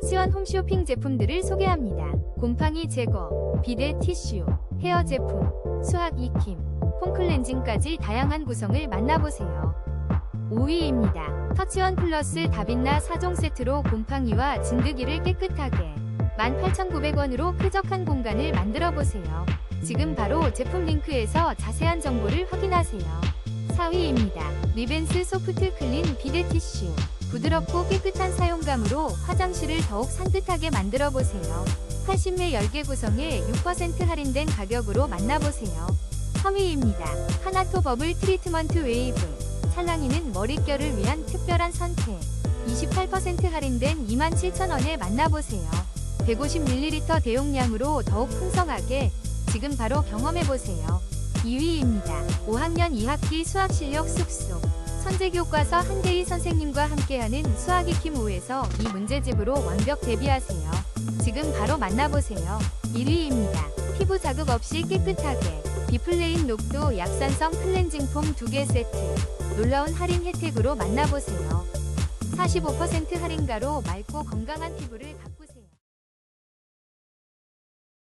터치원 홈쇼핑 제품들을 소개합니다. 곰팡이 제거, 비데 티슈, 헤어 제품, 수학 익힘, 폼클렌징까지 다양한 구성을 만나보세요. 5위입니다. 터치원 플러스 다빈나 4종 세트로 곰팡이와 진드기를 깨끗하게 18,900원으로 쾌적한 공간을 만들어 보세요. 지금 바로 제품 링크에서 자세한 정보를 확인하세요. 4위입니다. 리벤스 소프트 클린 비데 티슈. 부드럽고 깨끗한 사용감으로 화장실을 더욱 산뜻하게 만들어 보세요. 80매 10개 구성에 6% 할인된 가격으로 만나보세요. 3위입니다. 하나토 버블 트리트먼트 웨이브. 찰랑이는 머릿결을 위한 특별한 선택. 28% 할인된 27,000원에 만나보세요. 150ml 대용량으로 더욱 풍성하게 지금 바로 경험해보세요. 2위입니다. 5학년 2학기 수학 실력 쑥쑥. 선제 교과서 한대희 선생님과 함께하는 수학 익힘 5에서 이 문제집으로 완벽 대비하세요. 지금 바로 만나보세요. 1위입니다. 피부 자극 없이 깨끗하게 비플레인 녹도 약산성 클렌징 폼 2개 세트. 놀라운 할인 혜택으로 만나보세요. 45% 할인가로 맑고 건강한 피부를 갖고